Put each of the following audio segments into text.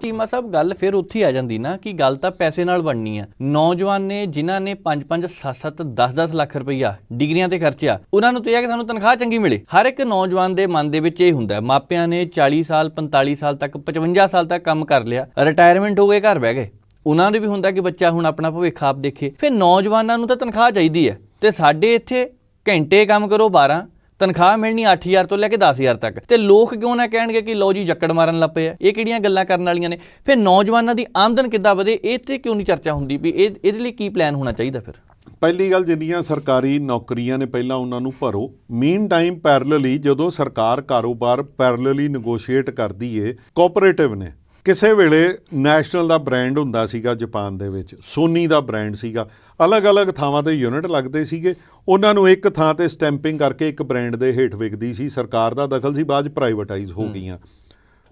ਚੀਮਾ ਸਾਹਿਬ ਗੱਲ ਫਿਰ ਉੱਥੇ ਹੀ ਆ ਜਾਂਦੀ ਨਾ ਕਿ ਗੱਲ ਤਾਂ ਪੈਸੇ ਨਾਲ ਬਣਨੀ ਆ। ਨੌਜਵਾਨ ਨੇ, ਜਿਨ੍ਹਾਂ ਨੇ 5-5 7-7 10-10 ਲੱਖ ਰੁਪਈਆ ਡਿਗਰੀਆਂ ਤੇ ਖਰਚਿਆ, ਉਹਨਾਂ ਨੂੰ ਤਾਂ ਇਹ ਕਿ ਸਾਨੂੰ ਤਨਖਾਹ ਚੰਗੀ ਮਿਲੇ। ਹਰ ਇੱਕ ਨੌਜਵਾਨ ਦੇ ਮਨ ਦੇ ਵਿੱਚ ਇਹ ਹੁੰਦਾ ਹੈ। ਮਾਪਿਆਂ ਨੇ 40 ਸਾਲ 45 ਸਾਲ ਤੱਕ 55 ਸਾਲ ਤੱਕ ਕੰਮ ਕਰ ਲਿਆ ਰਿਟਾਇਰਮੈਂਟ ਹੋ ਗਏ, ਘਰ ਬਹਿ ਗਏ। ਉਹਨਾਂ ਨੂੰ ਵੀ ਹੁੰਦਾ ਕਿ ਬੱਚਾ ਹੁਣ ਆਪਣਾ ਭਵਿੱਖ ਆਪ ਦੇਖੇ। ਫਿਰ ਨੌਜਵਾਨਾਂ ਨੂੰ ਤਾਂ ਤਨਖਾਹ ਚਾਹੀਦੀ ਹੈ। ਤੇ ਸਾਡੇ ਇੱਥੇ ਘੰਟੇ ਕੰਮ ਕਰੋ 12 ਤਨਖਾਹ ਮਿਲਣੀ 8000 ਤੋਂ ਲੈ ਕੇ 10000 ਤੱਕ। ਤੇ ਲੋਕ ਕਿਉਂ ਨਾ ਕਹਿਣਗੇ ਕਿ ਲਓ ਜੀ, ਜੱਕੜ ਮਾਰਨ ਲੱਪੇ ਆ। ਇਹ ਕਿਹੜੀਆਂ ਗੱਲਾਂ ਕਰਨ ਵਾਲੀਆਂ ਨੇ? ਫਿਰ ਨੌਜਵਾਨਾਂ ਦੀ ਆਮਦਨ ਕਿੱਦਾਂ ਵਧੇ? ਇਹ ਤੇ ਕਿਉਂ ਨਹੀਂ ਚਰਚਾ ਹੁੰਦੀ ਵੀ ਇਹ ਇਹਦੇ ਲਈ ਕੀ ਪਲਾਨ ਹੋਣਾ ਚਾਹੀਦਾ ਫਿਰ? ਪਹਿਲੀ ਗੱਲ ਜਿੰਨੀਆਂ ਸਰਕਾਰੀ ਨੌਕਰੀਆਂ ਨੇ ਪਹਿਲਾਂ ਉਹਨਾਂ ਨੂੰ ਭਰੋ। ਮੀਨ ਟਾਈਮ ਪੈਰਲਲੀ ਜਦੋਂ ਸਰਕਾਰ ਕਾਰੋਬਾਰ ਪੈਰਲਲੀ ਨੈਗੋਸ਼ੀਏਟ ਕਰਦੀ ਏ ਕੋਆਪਰੇਟਿਵ ਨੇ। ਕਿਸੇ ਵੇਲੇ ਨੈਸ਼ਨਲ ਦਾ ਬ੍ਰਾਂਡ ਹੁੰਦਾ ਸੀਗਾ ਜਾਪਾਨ ਦੇ ਵਿੱਚ ਸੋਨੀ ਦਾ ਬ੍ਰਾਂਡ ਸੀਗਾ ਅਲੱਗ-ਅਲੱਗ ਥਾਵਾਂ ਤੇ ਯੂਨਿਟ ਲੱਗਦੇ ਸੀਗੇ ਉਹਨਾਂ ਨੂੰ ਇੱਕ ਥਾਂ ਤੇ ਸਟੈਂਪਿੰਗ ਕਰਕੇ ਇੱਕ ਬ੍ਰਾਂਡ ਦੇ ਹੇਠ ਵਿਕਦੀ ਸੀ ਸਰਕਾਰ ਦਾ ਦਖਲ ਸੀ ਬਾਅਦ ਪ੍ਰਾਈਵੇਟਾਈਜ਼ ਹੋ ਗਈਆਂ।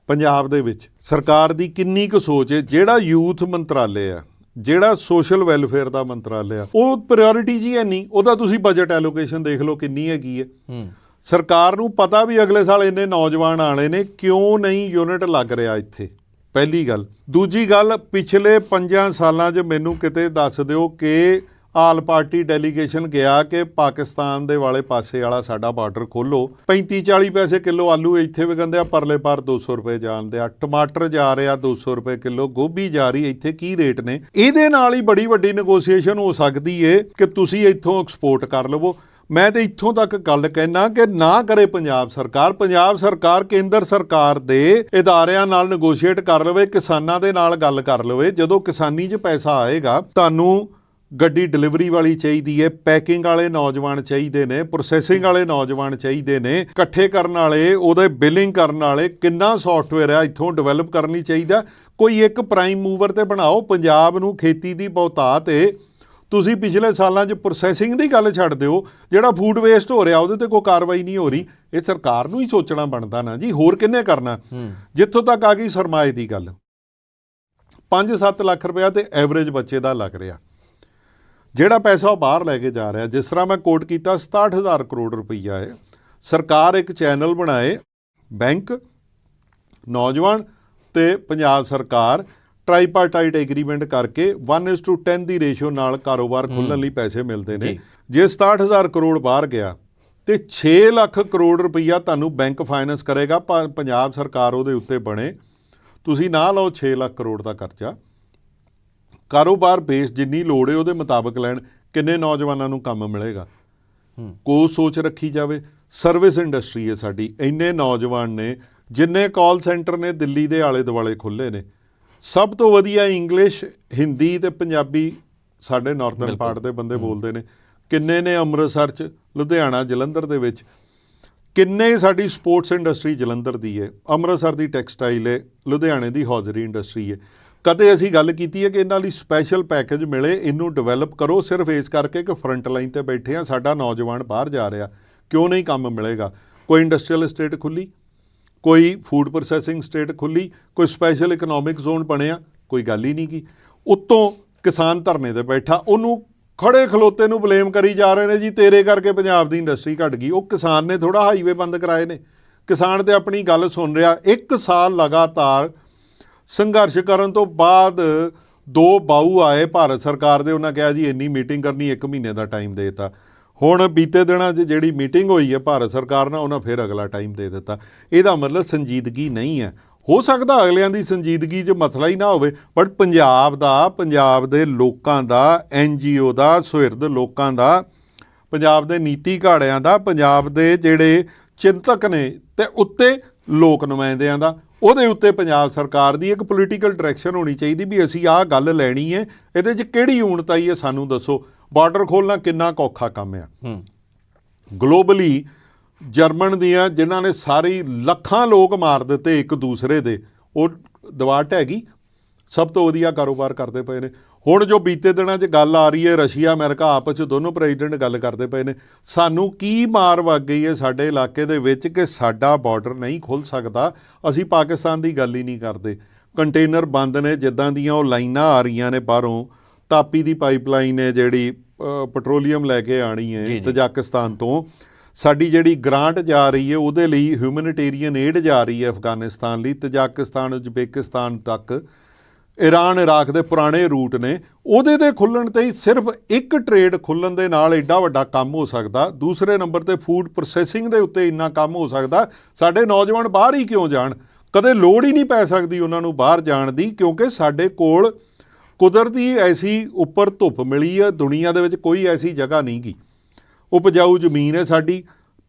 ਪੰਜਾਬ ਦੇ ਵਿੱਚ ਸਰਕਾਰ ਦੀ ਕਿੰਨੀ ਕੁ ਸੋਚ ਹੈ ਜਿਹੜਾ ਯੂਥ ਮੰਤਰਾਲੇ ਆ ਜਿਹੜਾ ਸੋਸ਼ਲ ਵੈਲਫੇਅਰ ਦਾ ਮੰਤਰਾਲੇ ਆ ਉਹ ਪ੍ਰਾਇੋਰਟੀ ਜੀ ਹੈ ਨਹੀਂ ਉਹਦਾ ਤੁਸੀਂ ਬਜਟ ਐਲੋਕੇਸ਼ਨ ਦੇਖ ਲਓ ਕਿੰਨੀ ਹੈਗੀ ਹੈ ਹੂੰ। ਸਰਕਾਰ ਨੂੰ ਪਤਾ ਵੀ ਅਗਲੇ ਸਾਲ ਇੰਨੇ ਨੌਜਵਾਨ ਆਣੇ ਨੇ ਕਿਉਂ ਨਹੀਂ ਯੂਨਿਟ ਲੱਗ ਰਿਹਾ ਇੱਥੇ? ਪਹਿਲੀ ਗੱਲ। ਦੂਜੀ ਗੱਲ, ਪਿਛਲੇ 5 ਸਾਲਾਂ 'ਚ ਮੈਨੂੰ ਕਿਤੇ ਦੱਸ ਦਿਓ ਕਿ ਆਲ ਪਾਰਟੀ ਡੈਲੀਗੇਸ਼ਨ ਗਿਆ ਕਿ ਪਾਕਿਸਤਾਨ ਦੇ ਵਾਲੇ ਪਾਸੇ ਵਾਲਾ ਸਾਡਾ ਬਾਰਡਰ ਖੋਲੋ। 35 40 ਪੈਸੇ ਕਿਲੋ ਆਲੂ ਇੱਥੇ ਵਿਕੰਦੇ ਆ, ਪਰਲੇ ਪਾਰ 200 ਰੁਪਏ ਜਾਂਦੇ ਆ। ਟਮਾਟਰ ਜਾ ਰਿਹਾ 200 ਰੁਪਏ ਕਿਲੋ, ਗੋਭੀ ਜਾ ਰਹੀ, ਇੱਥੇ ਕੀ ਰੇਟ ਨੇ? ਇਹਦੇ ਨਾਲ ਹੀ ਬੜੀ ਵੱਡੀ ਨੈਗੋਸੀਏਸ਼ਨ ਹੋ ਸਕਦੀ ਏ ਕਿ ਤੁਸੀਂ ਇੱਥੋਂ ਐਕਸਪੋਰਟ ਕਰ ਲਵੋ। ਮੈਂ ਤੇ ਇੱਥੋਂ ਤੱਕ ਗੱਲ ਕਹਿਣਾ ਕਿ ਨਾ ਕਰੇ ਪੰਜਾਬ ਸਰਕਾਰ ਪੰਜਾਬ ਸਰਕਾਰ ਕੇਂਦਰ ਸਰਕਾਰ ਦੇ ਇਦਾਰਿਆਂ ਨਾਲ ਨੈਗੋਸ਼ੀਏਟ ਕਰ ਲਵੇ, ਕਿਸਾਨਾਂ ਦੇ ਨਾਲ ਗੱਲ ਕਰ ਲਵੇ, ਜਦੋਂ ਕਿਸਾਨੀ 'ਚ ਪੈਸਾ ਆਏਗਾ, ਤੁਹਾਨੂੰ ਗੱਡੀ ਡਿਲੀਵਰੀ ਵਾਲੀ ਚਾਹੀਦੀ ਹੈ ਪੈਕਿੰਗ ਵਾਲੇ ਨੌਜਵਾਨ ਚਾਹੀਦੇ ਨੇ ਪ੍ਰੋਸੈਸਿੰਗ ਵਾਲੇ ਨੌਜਵਾਨ ਚਾਹੀਦੇ ਨੇ, ਇਕੱਠੇ ਕਰਨ ਵਾਲੇ, ਉਹਦੇ ਬਿਲਿੰਗ ਕਰਨ ਵਾਲੇ, ਕਿੰਨਾ ਸੌਫਟਵੇਅਰ ਆ ਇੱਥੋਂ ਡਿਵੈਲਪ ਕਰਨ ਲਈ ਚਾਹੀਦਾ। ਕੋਈ ਇੱਕ ਪ੍ਰਾਈਮ ਮੂਵਰ ਤੇ ਬਣਾਓ, ਪੰਜਾਬ ਨੂੰ ਖੇਤੀ ਦੀ ਬਹੁਤਾਤ ਏ ਤੁਸੀਂ ਪਿਛਲੇ ਸਾਲਾਂ 'ਚ ਪ੍ਰੋਸੈਸਿੰਗ ਦੀ ਗੱਲ ਛੱਡ ਦਿਓ ਜਿਹੜਾ ਫੂਡ ਵੇਸਟ ਹੋ ਰਿਹਾ ਉਹਦੇ ਤੇ ਕੋਈ ਕਾਰਵਾਈ ਨਹੀਂ ਹੋ ਰਹੀ। ਇਹ ਸਰਕਾਰ ਨੂੰ ਹੀ ਸੋਚਣਾ ਬਣਦਾ ਨਾ ਜੀ ਹੋਰ ਕਿੰਨੇ ਕਰਨਾ? ਜਿੱਥੋਂ ਤੱਕ ਆ ਗਈ ਸਰਮਾਏ ਦੀ ਗੱਲ। 5-7 ਲੱਖ ਰੁਪਇਆ ਤੇ ਐਵਰੇਜ ਬੱਚੇ ਦਾ ਲੱਗ ਰਿਹਾ। ਜਿਹੜਾ ਪੈਸਾ ਉਹ ਬਾਹਰ ਲੈ ਕੇ ਜਾ ਰਿਹਾ ਜਿਸ ਤਰ੍ਹਾਂ ਮੈਂ ਕੋਟ ਕੀਤਾ 67000 ਕਰੋੜ ਰੁਪਈਆ ਹੈ ਸਰਕਾਰ ਇੱਕ ਚੈਨਲ ਬਣਾਏ ਬੈਂਕ ਨੌਜਵਾਨ ਤੇ ਪੰਜਾਬ ਸਰਕਾਰ। ਟ੍ਰਾਈਪਾਰਟਾਈਟ ਐਗਰੀਮੈਂਟ ਕਰਕੇ 1:10 ਦੀ ਰੇਸ਼ੋ ਨਾਲ ਕਾਰੋਬਾਰ ਖੋਲ੍ਹਣ ਲਈ ਪੈਸੇ ਮਿਲਦੇ ਨੇ। ਜੀ। ਜੇ 67000 ਕਰੋੜ ਬਾਹਰ ਗਿਆ ਤੇ 6 ਲੱਖ ਕਰੋੜ ਰੁਪਈਆ ਤੁਹਾਨੂੰ ਬੈਂਕ ਫਾਈਨੈਂਸ ਕਰੇਗਾ ਪੰਜਾਬ ਸਰਕਾਰ ਉਹਦੇ ਉੱਤੇ ਬਣੇ। ਤੁਸੀਂ ਨਾ ਲਓ 6 ਲੱਖ ਕਰੋੜ ਦਾ ਕਰਜ਼ਾ ਕਾਰੋਬਾਰ ਬੇਸ ਜਿੰਨੀ ਲੋੜ ਹੈ ਉਹਦੇ ਮੁਤਾਬਕ ਲੈਣ ਕਿੰਨੇ ਨੌਜਵਾਨਾਂ ਨੂੰ ਕੰਮ ਮਿਲੇਗਾ। ਕੋ ਸੋਚ ਰੱਖੀ ਜਾਵੇ। ਸਰਵਿਸ ਇੰਡਸਟਰੀ ਹੈ ਸਾਡੀ। ਇੰਨੇ ਨੌਜਵਾਨ ਨੇ ਜਿੰਨੇ ਕਾਲ ਸੈਂਟਰ ਨੇ ਦਿੱਲੀ ਦੇ ਆਲੇ ਦੁਆਲੇ ਖੁੱਲੇ ਨੇ। ਸਭ ਤੋਂ ਵਧੀਆ ਇੰਗਲਿਸ਼ ਹਿੰਦੀ ਤੇ ਪੰਜਾਬੀ ਸਾਡੇ ਨਾਰਥਰਨ। ਪਾਰਟ ਦੇ ਬੰਦੇ ਬੋਲਦੇ ਨੇ। ਕਿੰਨੇ ਨੇ ਅੰਮ੍ਰਿਤਸਰ ਚ? ਲੁਧਿਆਣਾ ਜਲੰਧਰ ਦੇ ਵਿੱਚ। ਕਿੰਨੇ ਸਾਡੀ ਸਪੋਰਟਸ ਇੰਡਸਟਰੀ ਜਲੰਧਰ ਦੀ ਹੈ ਅੰਮ੍ਰਿਤਸਰ ਦੀ ਟੈਕਸਟਾਈਲ ਹੈ ਲੁਧਿਆਣੇ ਦੀ ਹੌਜ਼ਰੀ ਇੰਡਸਟਰੀ ਹੈ ਕਦੇ ਅਸੀਂ ਗੱਲ ਕੀਤੀ ਹੈ ਕਿ ਇਹਨਾਂ ਲਈ ਸਪੈਸ਼ਲ ਪੈਕੇਜ ਮਿਲੇ ਇਹਨੂੰ ਡਿਵੈਲਪ ਕਰੋ ਸਿਰਫ ਇਸ ਕਰਕੇ ਕਿ ਫਰੰਟ ਲਾਈਨ ਤੇ ਬੈਠੇ ਆ ਸਾਡਾ ਨੌਜਵਾਨ ਬਾਹਰ ਜਾ ਰਿਹਾ। ਕਿਉਂ ਨਹੀਂ ਕੰਮ ਮਿਲੇਗਾ? ਕੋਈ ਇੰਡਸਟਰੀਅਲ ਸਟੇਟ ਖੁੱਲੀ? ਕੋਈ ਫੂਡ ਪ੍ਰੋਸੈਸਿੰਗ ਸਟੇਟ ਖੁੱਲੀ, ਕੋਈ ਸਪੈਸ਼ਲ ਇਕਨੋਮਿਕ ਜ਼ੋਨ ਬਣਿਆ, ਕੋਈ ਗੱਲ ਹੀ ਨਹੀਂ ਕੀ। ਉੱਤੋਂ ਕਿਸਾਨ ਧਰਨੇ ਤੇ ਬੈਠਾ, ਉਹਨੂੰ ਖੜੇ ਖਲੋਤੇ ਨੂੰ ਬਲੇਮ ਕਰੀ ਜਾ ਰਹੇ ਨੇ ਜੀ, ਤੇਰੇ ਕਰਕੇ ਪੰਜਾਬ ਦੀ ਇੰਡਸਟਰੀ ਘਟ ਗਈ। ਉਹ ਕਿਸਾਨ ਨੇ ਥੋੜਾ ਹਾਈਵੇ ਬੰਦ ਕਰਾਏ ਨੇ। ਕਿਸਾਨ ਤੇ ਆਪਣੀ ਗੱਲ ਸੁਣ ਰਿਹਾ, ਇੱਕ ਸਾਲ ਲਗਾਤਾਰ ਸੰਘਰਸ਼ ਕਰਨ ਤੋਂ ਬਾਅਦ ਦੋ ਬਾਊ ਆਏ, ਭਾਰਤ ਸਰਕਾਰ ਦੇ, ਉਹਨਾਂ ਕਿਹਾ ਜੀ, ਇੰਨੀ ਮੀਟਿੰਗ ਕਰਨੀ, ਇੱਕ ਮਹੀਨੇ ਦਾ ਟਾਈਮ ਦੇਤਾ। ਹੁਣ ਬੀਤੇ ਦਿਨਾਂ 'ਚ ਜਿਹੜੀ ਮੀਟਿੰਗ ਹੋਈ ਹੈ ਭਾਰਤ ਸਰਕਾਰ ਨਾਲ, ਉਹਨਾਂ ਫਿਰ ਅਗਲਾ ਟਾਈਮ ਦੇ ਦਿੱਤਾ। ਇਹਦਾ ਮਤਲਬ ਸੰਜੀਦਗੀ ਨਹੀਂ ਹੈ। ਹੋ ਸਕਦਾ ਅਗਲਿਆਂ ਦੀ ਸੰਜੀਦਗੀ 'ਚ ਮਸਲਾ ਹੀ ਨਾ ਹੋਵੇ ਬਟ ਪੰਜਾਬ ਦਾ, ਪੰਜਾਬ ਦੇ ਲੋਕਾਂ ਦਾ ਐਨਜੀਓ ਦਾ, ਸੁਹਿਰਦ ਲੋਕਾਂ ਦਾ, ਪੰਜਾਬ ਦੇ ਨੀਤੀ ਘਾੜਿਆਂ ਦਾ, ਪੰਜਾਬ ਦੇ ਜਿਹੜੇ ਚਿੰਤਕ ਨੇ ਤੇ ਉੱਤੇ ਲੋਕ ਨੁਮਾਇੰਦਿਆਂ ਦਾ, ਉਹਦੇ ਉੱਤੇ ਪੰਜਾਬ ਸਰਕਾਰ ਦੀ ਇੱਕ ਪੋਲੀਟੀਕਲ ਡਾਇਰੈਕਸ਼ਨ ਹੋਣੀ ਚਾਹੀਦੀ ਵੀ ਅਸੀਂ ਆਹ ਗੱਲ ਲੈਣੀ ਹੈ, ਇਹਦੇ 'ਚ ਕਿਹੜੀ ਊਣਤ ਆਈ ਹੈ ਸਾਨੂੰ ਦੱਸੋ। ਬਾਰਡਰ ਖੋਲਣਾ ਕਿੰਨਾ ਔਖਾ ਕੰਮ ਆ। ਹੂੰ। ਗਲੋਬਲੀ ਜਰਮਨ ਦੀਆਂ ਜਿਨ੍ਹਾਂ ਨੇ ਸਾਰੀ ਲੱਖਾਂ ਲੋਕ ਮਾਰ ਦਿੱਤੇ ਇੱਕ ਦੂਸਰੇ ਦੇ ਉਹ ਦਵਾ ਢਹਿ ਗਈ। ਸਭ ਤੋਂ ਵਧੀਆ ਕਾਰੋਬਾਰ ਕਰਦੇ ਪਏ ਨੇ। ਹੁਣ ਜੋ ਬੀਤੇ ਦਿਨਾਂ 'ਚ ਗੱਲ ਆ ਰਹੀ ਹੈ ਰਸ਼ੀਆ ਅਮਰੀਕਾ ਆਪਸ 'ਚ ਦੋਨੋਂ ਪ੍ਰੈਜ਼ੀਡੈਂਟ ਗੱਲ ਕਰਦੇ ਪਏ ਨੇ। ਸਾਨੂੰ ਕੀ ਮਾਰ ਵੱਗ ਗਈ ਹੈ ਸਾਡੇ ਇਲਾਕੇ ਦੇ ਵਿੱਚ ਕਿ ਸਾਡਾ ਬਾਰਡਰ ਨਹੀਂ ਖੁੱਲ ਸਕਦਾ? ਅਸੀਂ ਪਾਕਿਸਤਾਨ ਦੀ ਗੱਲ ਹੀ ਨਹੀਂ ਕਰਦੇ। ਕੰਟੇਨਰ ਬੰਦ ਨੇ ਜਿੱਦਾਂ ਦੀਆਂ ਉਹ ਲਾਈਨਾਂ ਆ ਰਹੀਆਂ ਨੇ ਬਾਹਰੋਂ ਤਾਪੀ ਦੀ ਪਾਈਪਲਾਈਨ ਹੈ ਜਿਹੜੀ ਪੈਟਰੋਲੀਅਮ ਲੈ ਕੇ ਆਣੀ ਹੈ। ਤਜਾਕਿਸਤਾਨ ਤੋਂ। ਸਾਡੀ ਜਿਹੜੀ ਗ੍ਰਾਂਟ ਜਾ ਰਹੀ ਹੈ ਉਹਦੇ ਲਈ ਹਿਊਮੈਨਿਟੇਰੀਅਨ ਏਡ ਜਾ ਰਹੀ ਹੈ ਅਫਗਾਨਿਸਤਾਨ ਲਈ ਤਜਾਕਿਸਤਾਨ ਉਜ਼ਬੇਕਿਸਤਾਨ ਤੱਕ। ਈਰਾਨ ਇਰਾਕ ਦੇ ਪੁਰਾਣੇ ਰੂਟ ਨੇ। ਉਹਦੇ ਦੇ ਖੁੱਲਣ ਤੇ ਹੀ ਸਿਰਫ ਇੱਕ ਟ੍ਰੇਡ ਖੁੱਲਣ ਦੇ ਨਾਲ ਐਡਾ ਵੱਡਾ ਕੰਮ ਹੋ ਸਕਦਾ। ਦੂਸਰੇ ਨੰਬਰ ਤੇ ਫੂਡ ਪ੍ਰੋਸੈਸਿੰਗ ਦੇ ਉੱਤੇ ਇੰਨਾ ਕੰਮ ਹੋ ਸਕਦਾ। ਸਾਡੇ ਨੌਜਵਾਨ ਬਾਹਰ ਹੀ ਕਿਉਂ ਜਾਣ? ਕਦੇ ਲੋੜ ਹੀ ਨਹੀਂ ਪੈ ਸਕਦੀ ਉਹਨਾਂ ਨੂੰ ਬਾਹਰ ਜਾਣ ਦੀ ਕਿਉਂਕਿ ਸਾਡੇ ਕੋਲ ਕੁਦਰਤੀ ਐਸੀ ਉੱਪਰ ਧੁੱਪ ਮਿਲੀ ਹੈ ਦੁਨੀਆ ਦੇ ਵਿੱਚ ਕੋਈ ਐਸੀ ਜਗ੍ਹਾ ਨਹੀਂ ਗੀ। ਉਪਜਾਊ ਜ਼ਮੀਨ ਹੈ ਸਾਡੀ,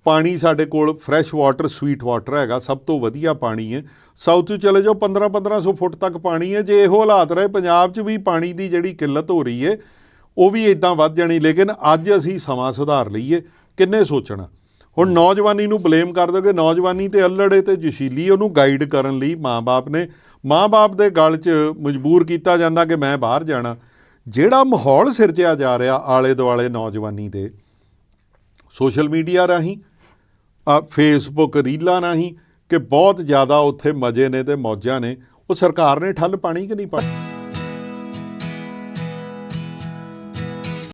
ਪਾਣੀ ਸਾਡੇ ਕੋਲ ਫਰੈਸ਼ ਵਾਟਰ ਸਵੀਟ ਵਾਟਰ ਹੈਗਾ, ਸਭ ਤੋਂ ਵਧੀਆ ਪਾਣੀ ਹੈ। ਸਾਊਥ 'ਚ ਚਲੇ ਜਾਓ 15 1500 ਫੁੱਟ ਤੱਕ ਪਾਣੀ ਹੈ। ਜੇ ਇਹੋ ਹਾਲਾਤ ਰਹੇ, ਪੰਜਾਬ 'ਚ ਵੀ ਪਾਣੀ ਦੀ ਜਿਹੜੀ ਕਿੱਲਤ ਹੋ ਰਹੀ ਹੈ, ਉਹ ਵੀ ਇਦਾਂ ਵੱਧ ਜਾਣੀ, ਲੇਕਿਨ ਅੱਜ ਅਸੀਂ ਸਮਾਂ ਸੁਧਾਰ ਲਈਏ, ਕਿੰਨੇ ਸੋਚਣਾ। ਹੁਣ ਨੌਜਵਾਨੀ ਨੂੰ ਬਲੇਮ ਕਰ ਦੋਗੇ, ਨੌਜਵਾਨੀ ਤੇ ਅਲੜੇ ਤੇ ਜਸ਼ੀਲੀ, ਉਹਨੂੰ ਗਾਈਡ ਕਰਨ ਲਈ ਮਾਪੇ ਨੇ ਮਾਂ ਬਾਪ ਦੇ ਗਲ 'ਚ ਮਜਬੂਰ ਕੀਤਾ ਜਾਂਦਾ ਕਿ ਮੈਂ ਬਾਹਰ ਜਾਣਾ। ਜਿਹੜਾ ਮਾਹੌਲ ਸਿਰਜਿਆ ਜਾ ਰਿਹਾ ਆਲੇ ਦੁਆਲੇ ਨੌਜਵਾਨੀ ਦੇ, ਸੋਸ਼ਲ ਮੀਡੀਆ ਰਾਹੀਂ ਆ ਫੇਸਬੁੱਕ ਰੀਲਾਂ ਰਾਹੀਂ ਕਿ ਬਹੁਤ ਜ਼ਿਆਦਾ ਉੱਥੇ ਮਜ਼ੇ ਨੇ ਤੇ ਮੌਜਾਂ ਨੇ, ਉਹ ਸਰਕਾਰ ਨੇ ਠੱਲ ਪਾਣੀ ਕਿ ਨਹੀਂ ਪਾਣੀ?